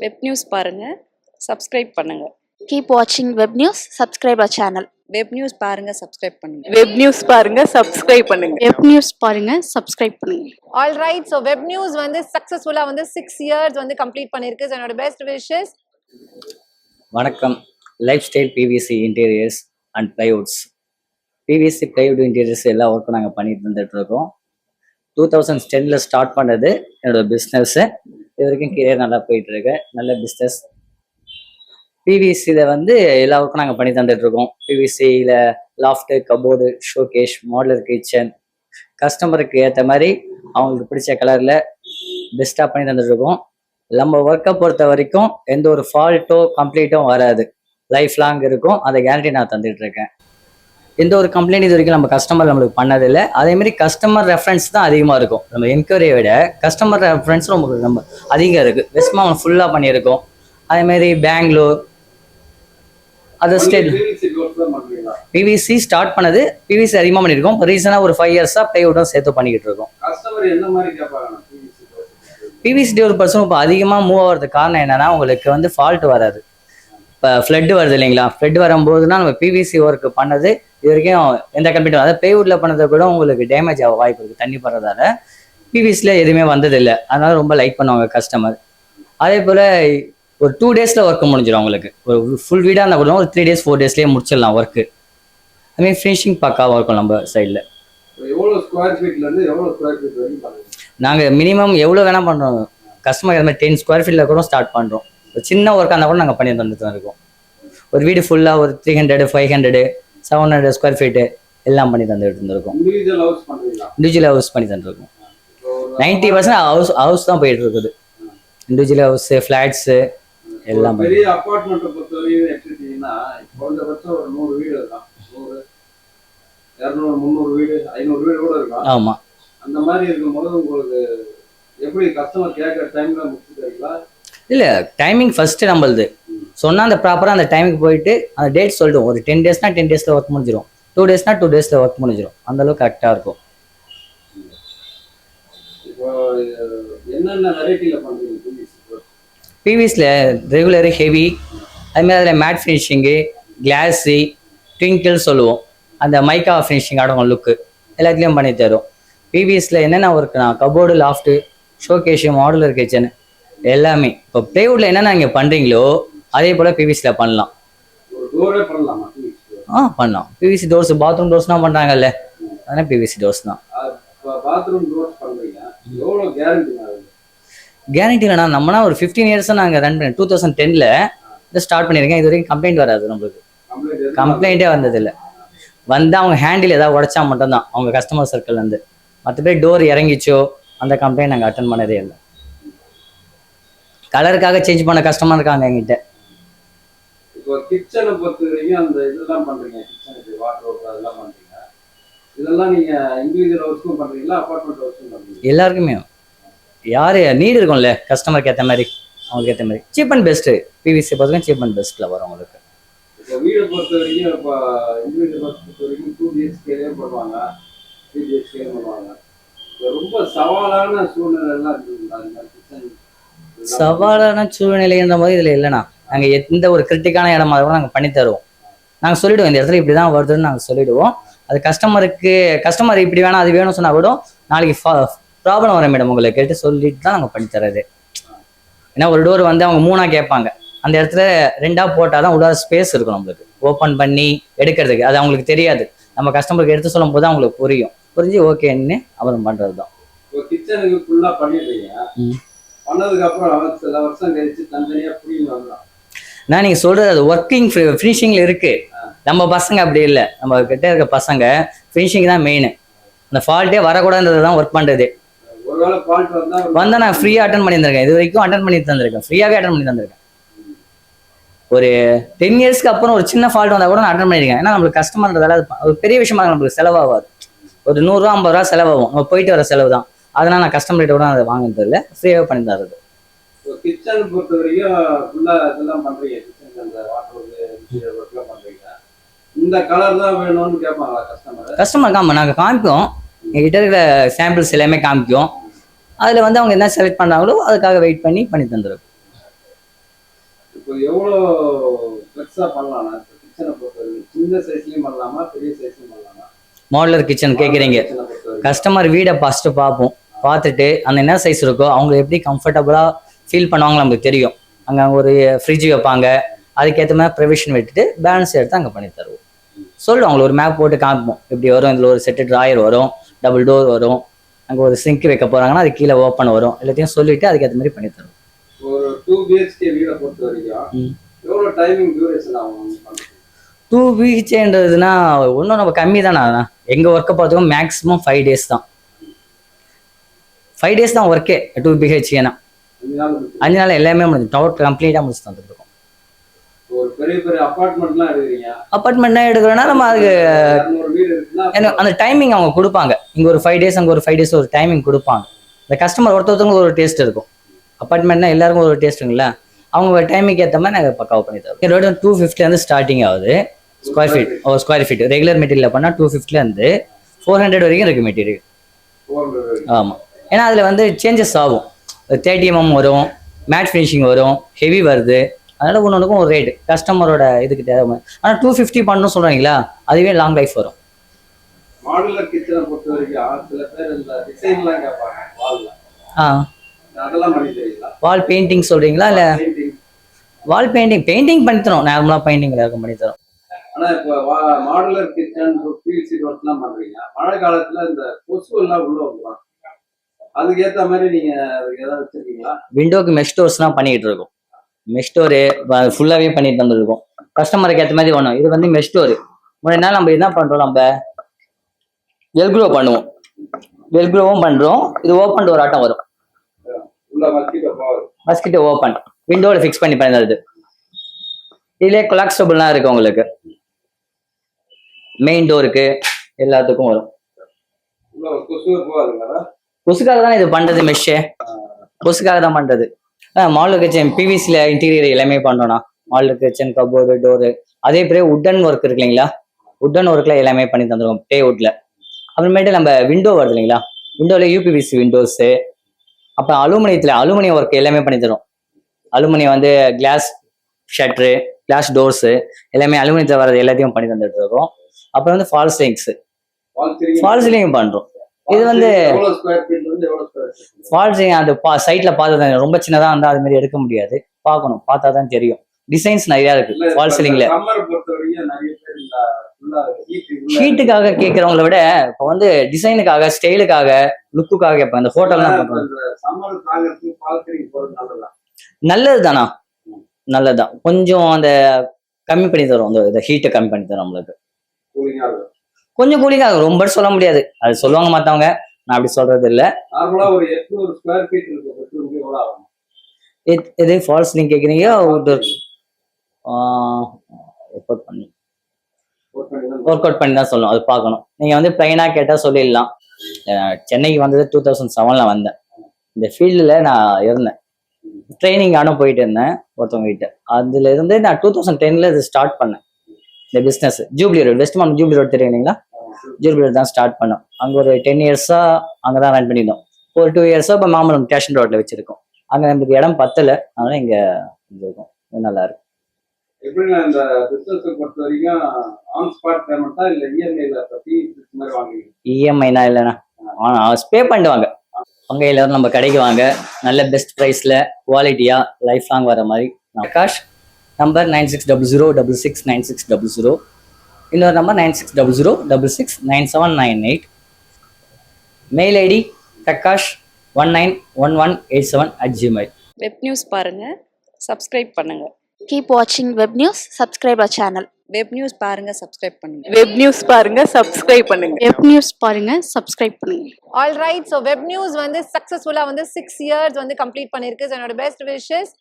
Web news பாருங்க. Subscribe பண்ணுங்க. Keep watching web news, subscribe our channel. Web news பாருங்க subscribe பண்ணுங்க. Web news பாருங்க சப்ஸ்கிரைப் பண்ணுங்க. Web news பாருங்க subscribe பண்ணுங்க. All right so web news வந்து சக்ஸஸ்ஃபுல்லாக வந்து சிக்ஸ் இயர்ஸ் வந்து கம்ப்ளீட் பண்ணியிருக்கு ஸோ என்னோட பெஸ்ட் விஷஸ் வணக்கம். Life style PVC interiors and plywoods PVC plywood interiors எல்லா ஒர்க்கும் நாங்கள் பண்ணிட்டு வந்துட்டு இருக்கோம். டூ தௌசண்ட் டென்னில் ஸ்டார்ட் பண்ணது என்னோட பிஸ்னஸ்ஸு இது வரைக்கும் கீரியர் நல்லா போயிட்டு இருக்கு நல்ல பிஸ்னஸ் பிவிசியில் வந்து எல்லா ஒர்க்கும் நாங்கள் பண்ணி தந்துட்டு இருக்கோம் பிவிசியில் loft cupboard showcase modular kitchen கஸ்டமருக்கு ஏற்ற மாதிரி அவங்களுக்கு பிடிச்ச கலரில் பெஸ்ட்டாக பண்ணி தந்துட்டு இருக்கோம் நம்ம ஒர்க்கை பொறுத்த வரைக்கும் எந்த ஒரு ஃபால்ட்டோ கம்ப்ளீட்டும் வராது. லைஃப் லாங் இருக்கும். அதை கேரண்டி நான் தந்துட்டு இருக்கேன் எந்த ஒரு கம்ப்ளைண்ட் இது வரைக்கும் நம்ம கஸ்டமர் நம்மளுக்கு பண்ணதில்லை. அதே மாதிரி கஸ்டமர் ரெஃபரன்ஸ் தான் அதிகமாக இருக்கும். நம்ம என்கொயரியை விட கஸ்டமர் ரெஃபரன்ஸ் ரொம்ப ரொம்ப அதிகம் இருக்குது வெஸ்ட் மாவன் ஃபுல்லாக பண்ணியிருக்கோம். அதே மாதிரி Bangalore other state PVC start பண்ணது பிவிசி அதிகமாக பண்ணியிருக்கோம். ரீசனாக ஒரு ஃபைவ் இயர்ஸாக ப்ளைவுட்டும் சேர்த்து பண்ணிக்கிட்டு இருக்கோம். பிவிசி டெவலப்பர்ஸும் இப்போ அதிகமாக மூவ் ஆகிறதுக்கு காரணம் என்னன்னா உங்களுக்கு வந்து ஃபால்ட் வராது. இப்போ ஃப்ளட் வருது இல்லைங்களா? ஃப்ளட் வரும்போதுனா நம்ம பிவிசி ஒர்க் பண்ணது. இது வரைக்கும் எந்த கம்ப்ளீட் அதாவது பேவுட்ல பண்ணதை கூட உங்களுக்கு டேமேஜ் ஆக வாய்ப்பு இருக்குது தண்ணி படுறதால. பிவிசியில் எதுவுமே வந்ததில்லை அதனால ரொம்ப லைக் பண்ணுவாங்க கஸ்டமர் அதே போல் ஒரு டூ டேஸில் ஒர்க் முடிஞ்சிடும் உங்களுக்கு ஒரு ஃபுல் வீடாக இருந்தால் கூட ஒரு த்ரீ டேஸ் ஃபோர் டேஸ்லேயே முடிச்சிடலாம் ஒர்க்கு அதுமாதிரி ஃபினிஷிங் பக்காவாக இருக்கும் நம்ம சைடில் நாங்கள் மினிமம் எவ்வளோ வேணால் பண்ணுறோம் கஸ்டமர் அது மாதிரி டென் ஸ்கொயர் ஃபீட்டில் கூட ஸ்டார்ட் பண்ணுறோம் ஒரு சின்ன ஒர்க்காக இருந்தால் கூட நாங்கள் பண்ணி தந்துட்டு தான் இருக்கோம். ஒரு வீடு ஃபுல்லாக ஒரு three hundred five hundred seven hundred square feet எல்லாம் பண்ணி தந்துட்டு இருந்திருக்கோம். இண்டிவிஜுவல் ஹவுஸ் பண்ணி தந்துருக்கோம். நைன்ட்டி பர்சன்ட் ஹவுஸ் ஹவுஸ் தான் போயிட்டு இருக்குது. இண்டிவிஜுவல் ஹவுஸு ஃப்ளாட்ஸு எல்லாம் பெரிய அபார்ட்மெண்ட்டை பொறுத்தவரையும் எடுத்துக்கிட்டீங்கன்னா ஒரு நூறு வீடு இருக்கும் நூறு இரநூறு முந்நூறு வீடு ஐநூறு வீடு கூட இருக்கும் ஆமாம் அந்த மாதிரி இருக்கும்போது உங்களுக்கு எப்படி கஸ்டமர் கேட்குற டைம்ல முடிச்சு தரீங்களா இல்லை டைமிங் ஃபஸ்ட்டு நம்மளுது. சொன்னால் அந்த ப்ராப்பராக அந்த டைமுக்கு போயிட்டு அந்த டேட் சொல்லிடுவோம். ஒரு டென் டேஸ்னா டென் டேஸில் ஒர்க் முடிஞ்சிடும் டூ டேஸ்னா டூ டேஸில் ஒர்க் முடிஞ்சிடும் அந்தளவுக்கு கரெக்டாக இருக்கும்? பிவிஸில் ரெகுலரு ஹெவி அதுமாதிரி அதில் மேட் ஃபினிஷிங்கு கிளாஸி ட்விங்கிள் சொல்லுவோம். அந்த மைக்கா ஃபினிஷிங் அடங்கும் லுக்கு எல்லாத்துலேயும் பண்ணி தரும் பிவிஎஸில் என்னென்ன ஒர்க்னா cupboard loft showcase modular kitchen எல்லாமே. இப்போ ப்ளேவுட்டில் என்னென்ன நீங்கள் பண்ணுறீங்களோ அதே போல் பிவிஸில் பண்ணலாம்? ஆ பண்ணலாம். பிவிசி டோர்ஸ் பாத்ரூம் டோர்ஸ்லாம் பண்ணுறாங்கல்ல அதனால் பிவிசி டோர்ஸ் தான். கேரண்டி இல்லைனா நம்மனா ஒரு ஃபிஃப்டீன் இயர்ஸாக நாங்கள் ரன் பண்ணி டூ தௌசண்ட் டெனில் ஸ்டார்ட் பண்ணியிருக்கேன். இது வரைக்கும் கம்ப்ளைண்ட் வராது நம்மளுக்கு. கம்ப்ளைண்ட் கம்ப்ளைண்ட்டே வந்ததில்லை. வந்து அவங்க ஹேண்டில் ஏதாவது உடைச்சா மட்டும்தான். அவங்க கஸ்டமர் சர்க்கிள்லேருந்து மற்றபடி டோர் இறங்கிச்சோ அந்த கம்ப்ளைண்ட் நாங்கள் அட்டன் பண்ணதே இல்லை. கலருக்காக சேஞ்ச் பண்ண கஸ்டமர் இருக்காங்க எங்கிட்ட இப்போ கிச்சனை பொறுத்த வரைக்கும் அந்த இதெல்லாம் பண்றீங்க. கிச்சனுக்கு வாட்டர் அதெல்லாம் பண்றீங்க. இதெல்லாம் நீங்க இண்டிவிஜுவல் ஹவுஸ்க்கும் பண்றீங்களா அபார்ட்மெண்ட் ஹவுஸ்க்கும் பண்றீங்களா? எல்லாருக்குமே. யார் நீடு இருக்கும்ல கஸ்டமருக்கு ஏற்ற மாதிரி அவங்களுக்கு ஏற்ற மாதிரி. சீப் அண்ட் பெஸ்ட்டு பிவிசி பொறுத்தவரைக்கும் சீப் அண்ட் பெஸ்ட்டில் வரும் உங்களுக்கு. இப்போ வீடை பொறுத்த வரைக்கும் இப்போ இண்டிவிஜுவல் ஹவுஸ் பொறுத்த வரைக்கும் டூ பிஹெச்கேலே பண்ணுவாங்க த்ரீ பிஹெச்கே பண்ணுவாங்க ரொம்ப சவாலான சூழ்நிலை எல்லாம் இருக்குங்களா இந்த மாதிரி கிச்சன் சவாலான சூழ்நிலைன்ற மாதிரி இதில் இல்லைண்ணா. நாங்கள் எந்த ஒரு கிரிட்டிக்கான இடமா கூட நாங்கள் பண்ணி தருவோம். நாங்கள் சொல்லிடுவோம் இந்த இடத்துல இப்படி தான் வருதுன்னு நாங்கள் சொல்லிடுவோம். அது கஸ்டமருக்கு கஸ்டமர் இப்படி வேணாம் அது வேணும்னு சொன்னா கூட நாளைக்கு ப்ராப்ளம் வரும் மேடம் உங்களுக்கு கேட்டு சொல்லிட்டு தான் நாங்கள் பண்ணி தர்றது. ஏன்னா ஒரு டோர் வந்து அவங்க மூணா கேட்பாங்க. அந்த இடத்துல ரெண்டா போட்டால் தான் உள்ளார ஸ்பேஸ் இருக்கும் நம்மளுக்கு ஓப்பன் பண்ணி எடுக்கிறதுக்கு. அது அவங்களுக்கு தெரியாது. நம்ம கஸ்டமருக்கு எடுத்து சொல்லும் போது அவங்களுக்கு புரியும். புரிஞ்சு ஓகேன்னு அப்புறம் பண்ணுறது தான் கிச்சனுக்கு ஃபுல்லாக பண்ணிடுறீங்க. ம். பண்ணதுக்கு அப்புறம் சில வருஷம் கழிச்சு தனித்தனியாக புரியும் நான் நீங்க சொல்றது அது ஒர்க்கிங் ஃபினிஷிங்ல இருக்கு. நம்ம பசங்க அப்படி இல்லை. நம்ம கிட்ட இருக்க பசங்க ஃபினிஷிங் தான் மெயின் அந்த ஃபால்ட்டே வரக்கூடாதுன்றது தான் ஒர்க் ஃபால்ட் வந்தால் வந்தா நான் ஃப்ரீயா அட்டன் பண்ணி தந்திருக்கேன் இது வரைக்கும் அட்டன் பண்ணி தந்திருக்கேன் ஃப்ரீயாவே அட்டன் பண்ணி தந்திருக்கேன் ஒரு டென் இயர்ஸ்க்கு அப்புறம் ஒரு சின்ன ஃபால்ட் வந்தா கூட நான் அட்டன் பண்ணிருக்கேன் ஏன்னா நம்மளுக்கு கஸ்டமர்ன்றதால அது பெரிய விஷயமா நம்மளுக்கு செலவாகாது. ஒரு நூறுரூவா ஐம்பது ரூபா செலவாகும். நம்ம போயிட்டு வர செலவு தான் அதனால நான் கஸ்டமர்கிட்ட கூட அதை வாங்கினது இல்லை. ஃப்ரீயாவே பண்ணி இப்போ கிச்சன் பொறுத்த வரைக்கும் ஃபுல்லாக இதெல்லாம் பண்ணுறீங்க கிச்சன் அந்த வாட்டர் ஒர்க்லாம் பண்ணுறீங்க இந்த கலர் தான் வேணும்னு கேட்பாங்களா கஸ்டமர் கஸ்டமர் காம நாங்கள் காமிப்போம். எங்ககிட்ட இருக்கிற சாம்பிள்ஸ் எல்லாமே காமிக்கும். அதில் வந்து அவங்க என்ன செலக்ட் பண்ணாங்களோ அதுக்காக வெயிட் பண்ணி பண்ணி தந்துடும் இப்போ எவ்வளோ ஃப்ளெக்ஸாக பண்ணலாம்ண்ணா இப்போ கிச்சனை பொறுத்தவரைக்கும் சின்ன சைஸ்லேயும் பண்ணலாமா பெரிய சைஸ்லையும் பண்ணலாமா? மாடலர் கிச்சன் கேட்குறீங்க கஸ்டமர் வீடை ஃபஸ்ட்டு பார்ப்போம். பார்த்துட்டு அந்த என்ன சைஸ் இருக்கோ அவங்க எப்படி கம்ஃபர்டபுளாக ஃபீல் பண்ணுவாங்க நமக்கு தெரியும். அங்கே ஒரு ஃப்ரிட்ஜ் வைப்பாங்க. அதுக்கேற்ற மாதிரி ப்ரொவிஷன் விட்டுட்டு பேலன்ஸ் எடுத்து அங்கே பண்ணி தருவோம். சொல்லுவோம் அவங்களுக்கு ஒரு மேப் போட்டு காமிப்போம். இப்படி வரும் இதில் ஒரு செட்டு ட்ராயர் வரும் டபுள் டோர் வரும் அங்கே ஒரு சிங்க் வைக்க போகிறாங்கன்னா அது கீழே ஓப்பன் வரும். எல்லாத்தையும் சொல்லிட்டு அதுக்கேற்ற மாதிரி பண்ணி தருவோம். ஒரு டூ பிஹெச்கே வீடை பொறுத்த வரைக்கும் ம். எவ்வளோ டைமிங் டியூரேஷன் ஆகும்? பண்றதுக்கு? டூ பிஹெச்ஏன்றதுனா ஒன்றும் நம்ம கம்மி தானே. எங்கள் ஒர்க்கை பார்த்துக்கோ மேக்ஸிமம் ஃபைவ் டேஸ் தான். ஃபைவ் டேஸ் தான் ஒர்க்கே டூ பிஹெச்ஏனா அஞ்சு நாள் எல்லாமே முடிஞ்சு டவுட் கம்ப்ளீட்டாக முடிச்சு தந்துருக்கோம் அப்பார்ட்மெண்ட்லாம் எடுக்கிறோன்னா நம்ம அதுக்கு அந்த டைமிங் அவங்க கொடுப்பாங்க. இங்கே ஒரு ஃபைவ் டேஸ் அங்கே ஒரு ஃபைவ் டேஸ் ஒரு டைமிங் கொடுப்பாங்க. இந்த கஸ்டமர் ஒருத்தவங்களுக்கு ஒரு டேஸ்ட் இருக்கும். அப்பார்ட்மெண்ட்னா எல்லாருக்கும் ஒரு டேஸ்ட்டுங்களா அவங்க டைமிங்க்கு ஏற்ற மாதிரி நாங்கள் பக்காவாக பண்ணி தரோம் இதோட டூ ஃபிஃப்டிலேருந்து ஸ்டார்டிங் ஆகுது. ஸ்கொயர் ஃபீட் ஓ ஸ்கொயர் ஃபீட் ரெகுலர் மெட்டீரியல் பண்ணால் டூ ஃபிஃப்டிலேருந்து ஃபோர் ஹண்ட்ரட் வரைக்கும் இருக்குது மெட்டீரியல் ஆமாம் ஏன்னா அதில் வந்து சேஞ்சஸ் ஆகும். தேர்ட்டி எம்எம் வரும் மேட் ஃபினிஷிங் வரும் ஹெவி வருது. அதனால் ஒன்று ஒன்றுக்கும் ஒரு ரேட்டு கஸ்டமரோட இதுக்கு தேவை. ஆனால் டூ ஃபிஃப்டி பண்ணணும் சொல்கிறீங்களா அதுவே லாங் லைஃப் வரும். மாடுலர் கிச்சனை பொறுத்த வரைக்கும் சில பேர் இந்த டிசைன்லாம் கேட்பாங்க வால்ல ஆ. அதெல்லாம் பண்ணி தெரியுங்களா வால் பெயிண்டிங் சொல்கிறீங்களா இல்லை. வால் பெயிண்டிங் பெயிண்டிங் பண்ணி தரோம் நார்மலாக பெயிண்டிங் எல்லாருக்கும் பண்ணி தரோம் ஆனா இப்போ மாடுலர் கிச்சன் பிவிசி மழை காலத்துல இந்த கொசு எல்லாம் உள்ள வந்துடும் அதுக்கு ஏத்த மாதிரி நீங்க ஏதாவது வச்சிருக்கீங்களா? விண்டோக்கு மெஷ் டோர்ஸ்லாம் பண்ணிக்கிட்டு இருக்கோம். மெஷ் டோரு ஃபுல்லாகவே பண்ணிட்டு தந்துருக்கோம் கஸ்டமருக்கு ஏற்ற மாதிரி வேணும் இது வந்து மெஷ் டோரு முன்னாடி நம்ம என்ன பண்ணுறோம் நம்ம? வெல்க்ரோ பண்ணுவோம். வெல்க்ரோவும் பண்ணுறோம் இது ஓப்பன் டோர் ஆட்டம் வரும். மஸ்கிட்டோ ஓப்பன் விண்டோவில் ஃபிக்ஸ் பண்ணி பண்ணுறது இதுலேயே கொலாக்ஸ்டபுள்லாம் இருக்கு உங்களுக்கு. மெயின் டோருக்கு எல்லாத்துக்கும் வரும். கொசுக்காக தானே இது பண்றது மெஷ்ஷு கொசுக்காக தான் பண்றது. மாடல் கிச்சன் பிவிசியில் இன்டீரியர் எல்லாமே பண்ணோம்னா மாடல் கிச்சன் கபோர்டு டோரு அதே பேர் உட்டன் ஒர்க் இருக்கு இல்லைங்களா? உட்டன் ஒர்க்ல எல்லாமே பண்ணி தந்துருவோம் பே வுட்ல அப்புறமேட்டு நம்ம விண்டோ வருது இல்லைங்களா? விண்டோல யூபிவிசி விண்டோஸு அப்புறம் அலுமினியத்தில் அலுமினியம் ஒர்க் எல்லாமே பண்ணி தரும் அலுமினியம் வந்து கிளாஸ் ஷட்ரு கிளாஸ் டோர்ஸு எல்லாமே அலுமினியத்தில் வர்றது எல்லாத்தையும் பண்ணி தந்துட்டு இருக்கோம். அப்புறம் வந்து fall ceilings wall ceiling fall ceiling பண்றோம். இது வந்து- எவ்வளவு ஸ்கொயர் ஃபீட்ல இருந்து எவ்வளவு ஸ்கொயர் ஃபீட் ஃபால்ஸ் அந்த பா சைட்ல பார்த்தா ரொம்ப சின்னதா இருந்தா அது மாதிரி எடுக்க முடியாது. பார்க்கணும் பார்த்தா தான் தெரியும். டிசைன்ஸ் நிறைய இருக்கு ஃபால் சீலிங்ல ஹீட்டுக்காக கேட்கறவங்கள விட இப்போ வந்து டிசைனுக்காக ஸ்டைலுக்காக லுக்குக்காக கேட்பாங்க இந்த ஹோட்டல்லாம் பண்றாங்க நல்லது தானா நல்லதுதான். கொஞ்சம் அந்த கம்மி பண்ணி தரும் அந்த ஹீட்டை கம்மி பண்ணி தரும் நம்மளுக்கு. கூலிங்கா கொஞ்சம் கூலிங்காக ரொம்ப சொல்ல முடியாது. அது சொல்லுவாங்க மத்தவங்க. நான் அப்படி சொல்றது இல்ல. இது ஃபால்ஸ் நீங்க கேக்குறீங்க? அவுட்டோர் ஒர்க் பண்ணி. ஒர்க் அவுட் பண்ணி தான் சொல்லணும். அது பார்க்கணும். நீங்கள் வந்து ப்ளைனாக கேட்டால் சொல்லிடலாம். சென்னைக்கு வந்தது டூ தௌசண்ட் செவனில் வந்தேன். இந்த ஃபீல்டில் நான் இருந்தேன். ட்ரைனிங் ஆனால் போயிட்டு இருந்தேன் ஒருத்தவங்க கிட்ட. அதுல இருந்து நான் டூ தௌசண்ட் டென்னில் இது ஸ்டார்ட் பண்ணேன். இந்த பிஸ்னஸ் ஜூப்ளி ரோட் வெஸ்ட் மாம் ஜூப்ளி ரோட் தெரியும் இல்லைங்களா ஜூப்ளி ரோட் தான் ஸ்டார்ட் பண்ணோம். அங்கே ஒரு டென் இயர்ஸாக அங்கே தான் ரன் பண்ணியிருந்தோம். ஒரு டூ இயர்ஸாக இப்போ மாமலம் ஸ்டேஷன் ரோட்டில் வச்சுருக்கோம். அங்கே நம்மளுக்கு இடம் பத்தலை. அதனால் இங்கே இருக்கோம். நல்லா இருக்கு எப்படின்னா இந்த பிசினஸ் பொறுத்த வரைக்கும் ஆன் ஸ்பாட் பேமெண்ட்டா இல்ல E இஎம்ஐல பத்தி மாதிரி வாங்குவீங்க? இஎம்ஐனா இல்லைண்ணா. பே பண்ணிடுவாங்க அவங்க எல்லாரும் நம்ம கடைக்கு வாங்க. நல்ல பெஸ்ட் ப்ரைஸில் குவாலிட்டியாக லைஃப் லாங் வர மாதிரி. Akash number nine six double zero double six nine six double zero இன்னொரு number nine six double zero double six nine seven nine eight mail ID Prakash one nine one one eight seven at Gmail web news பாருங்க subscribe பண்ணுங்க. Keep watching web news, subscribe our channel. Web news பாருங்க subscribe பண்ணுங்க. Web news பாருங்க subscribe பண்ணுங்க. Web news பாருங்க subscribe பண்ணுங்க. All right so web news வந்து சக்ஸஸ்ஃபுல்லாக வந்து சிக்ஸ் இயர்ஸ் வந்து கம்ப்ளீட் பண்ணியிருக்கு ஸோ என்னோட பெஸ்ட் விஷஸ்